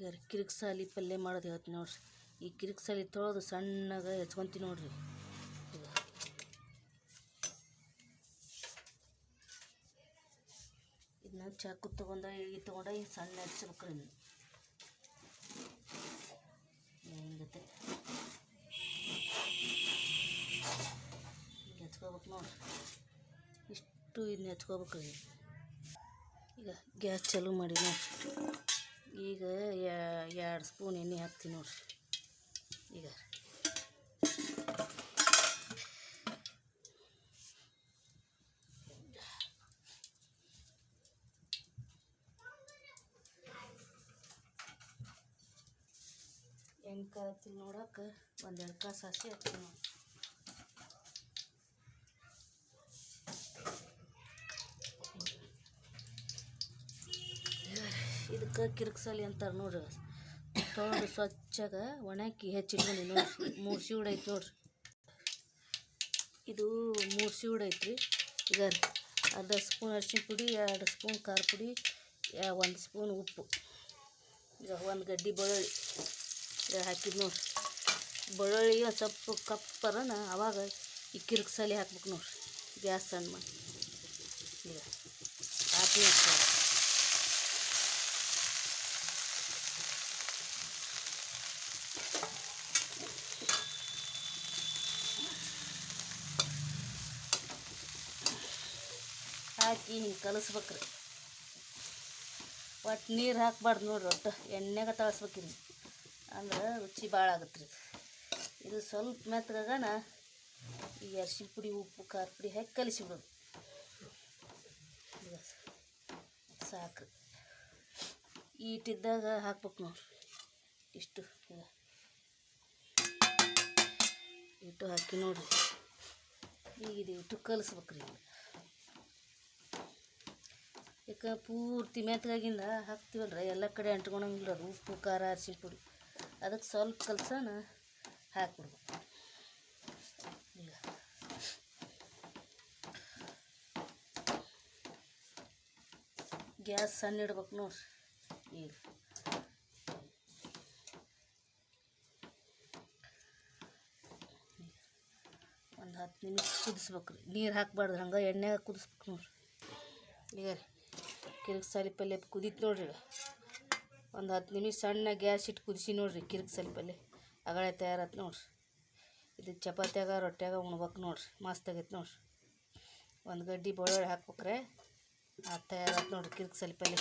ಈಗ ಕಿರಿಕ್ ಸಾಲಿ ಪಲ್ಯ ಮಾಡೋದು ಹೇಳ್ತೀನಿ ನೋಡ್ರಿ. ಈ ಕಿರಿಕ್ಸಾಲಿ ತೊಳೆದು ಸಣ್ಣಗೆ ಹೆಚ್ಕೊಂತೀನಿ ನೋಡ್ರಿ. ಇದನ್ನ ಚಾಕು ತೊಗೊಂಡ, ಇಳಿಗೆ ತೊಗೊಂಡ ಈ ಸಣ್ಣ ಇದನ್ನ. ಹಿಂಗತ್ತೆ ಹೆಚ್ಕೋಬೇಕು ನೋಡ್ರಿ. ಇಷ್ಟು ಇದನ್ನ ಹೆಚ್ಕೋಬೇಕ್ರಿ ಈಗ ಗ್ಯಾಸ್ ಚಾಲೂ ಮಾಡಿ ನೋಡ್ರಿ. ಈಗ ಎರಡು ಸ್ಪೂನ್ ಎಣ್ಣೆ ಹಾಕ್ತೀನಿ ನೋಡ್ರಿ. ಈಗ. ಎಣ್ಣೆ ಕಾಯ್ತೀನಿ ನೋಡಕ್ಕೆ ಒಂದೆರಡು ಕಾಸು ಹಸಿ ಹಾಕ್ತೀನಿ ನೋಡಿ ಇದಕ್ಕೆ ಕಿರಿಕ್ಸಲಿ ಅಂತಾರೆ ನೋಡ್ರಿ. ತೊಳೆದು ಸ್ವಚ್ಛಗ ಒಣಾಕಿ ಹೆಚ್ಚಿಟ್ಕೊಂಡು ನೋಡ್ರಿ. ಮೂರು ಉಡೈತೆ ಐತಿ ನೋಡ್ರಿ. ಇದು ಮೂರು ಸಿವುಡ್ ಐತ್ರಿ. ಈಗ ಅರ್ಧ ಸ್ಪೂನ್ ಅರಿಶಿನ ಪುಡಿ, ಎರಡು ಸ್ಪೂನ್ ಖಾರ ಪುಡಿ ಒಂದು ಸ್ಪೂನ್ ಉಪ್ಪು. ಈಗ ಒಂದು ಗಡ್ಡಿ ಬೆಳ್ಳುಳ್ಳಿ ಹಾಕಿದ್ ನೋಡ್ರಿ. ಬೆಳ್ಳುಳ್ಳಿ ಒಂದು ಸ್ವಲ್ಪ ಕಪ್ಪರನ ಅವಾಗ ಈ ಕಿರಿಕ್ಸಲಿ ಹಾಕ್ಬೇಕು ನೋಡ್ರಿ. ಗ್ಯಾಸ್ ಸಣ್ಣ ಮಾಡಿ. ಈಗ ಹಾಕಿ ಹಾಕಿ ಹಿಂಗೆ ಕಲಿಸ್ಬೇಕ್ರಿ. ಒಟ್ಟು ನೀರು ಹಾಕ್ಬಾರ್ದು ನೋಡ್ರಿ ಒಟ್ಟು, ಎಣ್ಣೆಗೆ ತಳಸ್ಬೇಕಿರಿ. ಅಂದ್ರೆ ರುಚಿ ಭಾಳ ಆಗುತ್ತೆ ರೀ ಇದು ಸ್ವಲ್ಪ ಮೆತ್ತಗಾಗನ, ಈ ಅರ್ಶಿನ ಪುಡಿ, ಉಪ್ಪು, ಖಾರ ಪುಡಿ ಹಾಕಿ ಕಲಿಸಿಬಿಡೋದು ಸಾಕು ಈಟಿದ್ದಾಗ ಹಾಕ್ಬೇಕು ನೋಡ್ರಿ. ಇಷ್ಟು ಇಟ್ಟು ಹಾಕಿ ನೋಡ್ರಿ. ಈಗ ಇದು ಇಟ್ಟು ಕಲಿಸ್ಬೇಕ್ರಿ ಯಾಕೆ ಪೂರ್ತಿ ಮೆತ್ತಗಾಗಿಂದ ಹಾಕ್ತೀವಲ್ರ? ಎಲ್ಲ ಕಡೆ ಅಂಟ್ಕೊಳಂಗಿಲ್ಲ ಉಪ್ಪು, ಖಾರ ಅರಿಶಿನ ಪುಡಿ. ಅದಕ್ಕೆ ಸ್ವಲ್ಪ ಕಲಸನ ಹಾಕ್ಬಿಡ್ಬೇಕು. ಈಗ ಗ್ಯಾಸ್ ಸಣ್ಣ ಇಡ್ಬೇಕು ನೋಡ್ರಿ. ಈಗ ಒಂದು ಹತ್ತು ನಿಮಿಷ ಕುದಿಸ್ಬೇಕು ರೀ ನೀರು ಹಾಕ್ಬಾರ್ದು ಹಂಗೆ ಎಣ್ಣೆಗೆ ಕುದಿಸ್ಬೇಕು ನೋಡ್ರಿ. ಈಗ ರೀ. ಕಿರಿಕ್ಸಾಲಿ ಪಲ್ಯ ಕುದೀತು ನೋಡ್ರಿ ಒಂದು ಹತ್ತು ನಿಮಿಷ ಸಣ್ಣ ಗ್ಯಾಸ್ ಇಟ್ಟು ಕುದಿಸಿ ನೋಡ್ರಿ ಕಿರಿಕ್ಸಾಲಿ ಪಲ್ಯ ಅಗಳೆ ತಯಾರತ್ ನೋಡ್ರಿ. ಇದು ಚಪಾತಿಯಾಗ, ರೊಟ್ಯಾಗ ಉಣ್ಬೇಕು ನೋಡ್ರಿ. ಮಸ್ತ್ ಆಗೈತೆ ನೋಡ್ರಿ. ಒಂದು ಗಡ್ಡಿ ಬೆಳ್ಳುಳ್ಳಿ ಹಾಕ್ಬೇಕ್ರೆ, ಅದು ತಯಾರತ್ ನೋಡ್ರಿ ಕಿರಿಕ್ಸಾಲಿ ಪಲ್ಯ